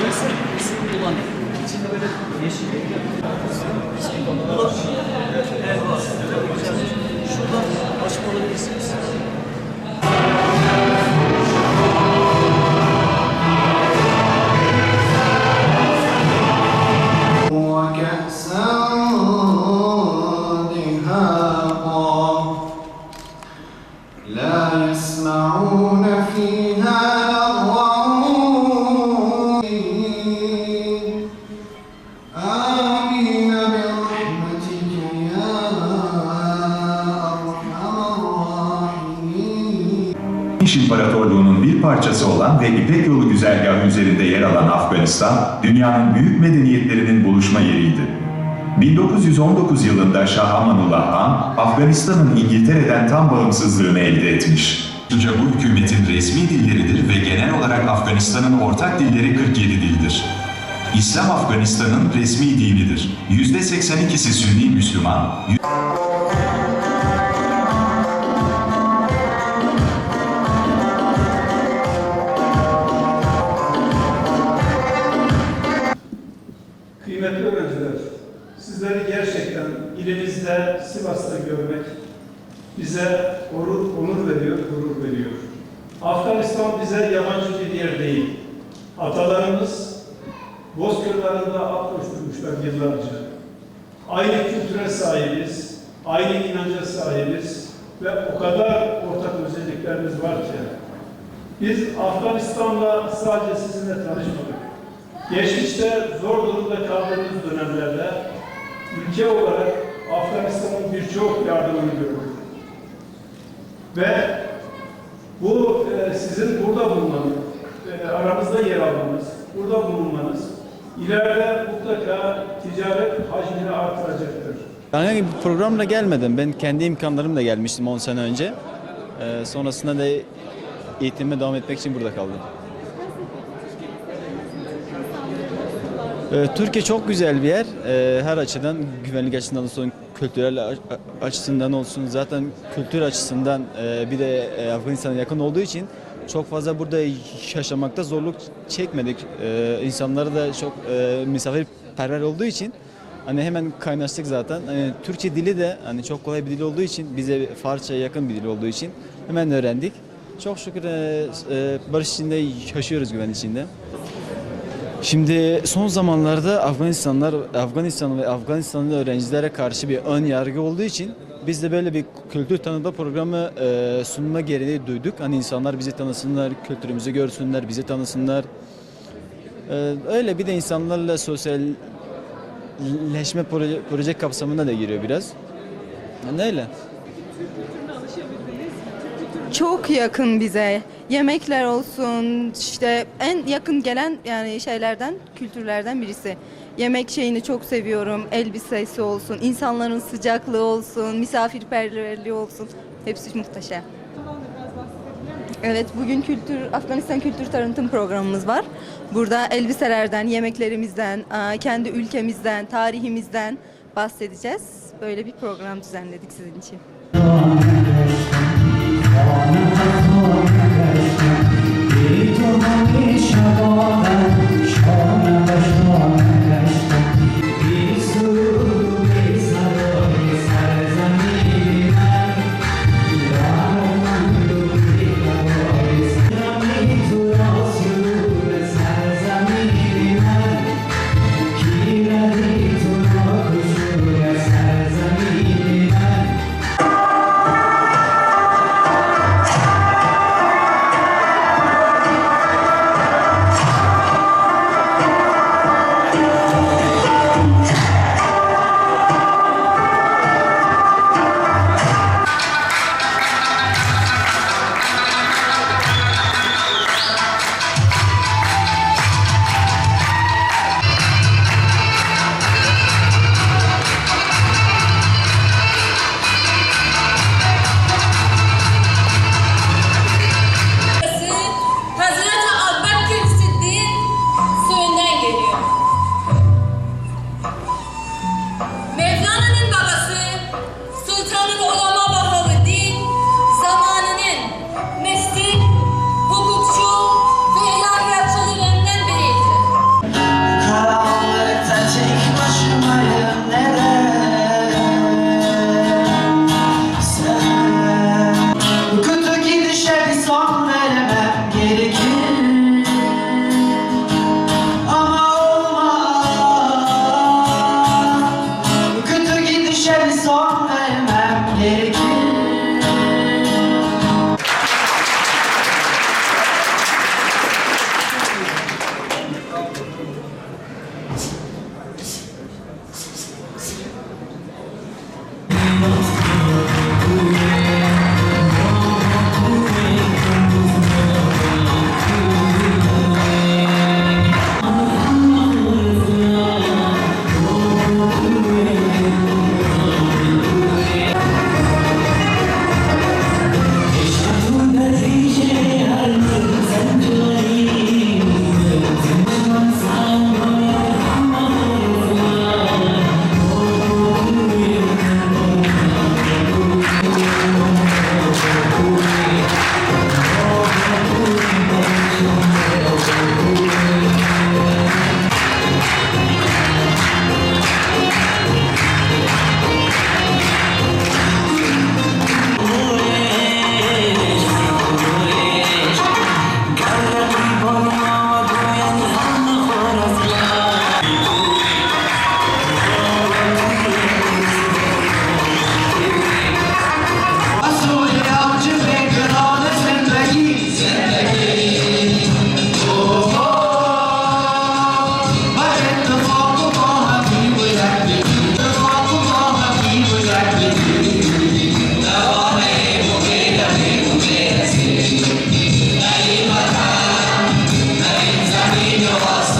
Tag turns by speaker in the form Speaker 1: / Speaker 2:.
Speaker 1: Burası bizim olan içinde böyle yeşil bir Şuradan açık olabilirsiniz.
Speaker 2: İmparatorluğu'nun bir parçası olan ve İpek Yolu güzergahı üzerinde yer alan Afganistan, dünyanın büyük medeniyetlerinin buluşma yeriydi. 1919 yılında Şah Amanullah Han, Afganistan'ın İngiltere'den tam bağımsızlığını elde etmiş. Ayrıca bu hükümetin resmi dilleridir ve genel olarak Afganistan'ın ortak dilleri 47 dildir. İslam Afganistan'ın resmi dinidir. %82'si Sünni Müslüman,
Speaker 3: onur, onur veriyor, gurur veriyor. Afganistan bize yabancı bir yer değil. Atalarımız Bozkırlarında at koşturmuşlar yıllarca. Aynı kültüre sahibiz, aynı inanca sahibiz ve o kadar ortak özelliklerimiz var ki. Biz Afganistan'la sadece sizinle tanışmadık. Geçmişte zor durumda kaldığımız dönemlerde ülke olarak Afganistan'ın birçok yardımını gördük. Ve bu e, sizin burada bulunmanız, e, aramızda yer almanız, burada bulunmanız ileride mutlaka ticaret hacmini artıracaktır.
Speaker 4: Herhangi bir programla gelmedim. Ben kendi imkanlarımla gelmiştim 10 sene önce. Ee, sonrasında da eğitimime devam etmek için burada kaldım. Türkiye çok güzel bir yer. Ee, her açıdan güvenlik açısından olsun, kültürel açısından olsun, zaten kültür açısından e, bir de e, Afganistan'a yakın olduğu için çok fazla burada yaşamakta zorluk çekmedik. Ee, insanları da çok e, misafirperver olduğu için hani hemen kaynaştık zaten. Hani Türkçe dili de hani çok kolay bir dil olduğu için bize Farsça'ya yakın bir dil olduğu için hemen öğrendik. Çok şükür barış içinde yaşıyoruz güven içinde. Şimdi son zamanlarda Afganistanlar, Afganistan ve Afganistanlı öğrencilere karşı bir ön yargı olduğu için biz de böyle bir kültür tanıtma programı e, sunma gereği duyduk. Hani insanlar bizi tanısınlar, kültürümüzü görsünler, bizi tanısınlar. E, öyle bir de insanlarla sosyalleşme proje, proje kapsamına da giriyor biraz. Yani öyle.
Speaker 5: çok yakın bize. Yemekler olsun işte en yakın gelen yani şeylerden kültürlerden birisi. Yemek şeyini çok seviyorum. Elbisesi olsun, insanların sıcaklığı olsun, misafirperverliği olsun. Hepsi muhteşem. Evet bugün kültür Afganistan kültür tanıtım programımız var. Burada elbiselerden, yemeklerimizden, kendi ülkemizden, tarihimizden bahsedeceğiz. Böyle bir program düzenledik sizin için.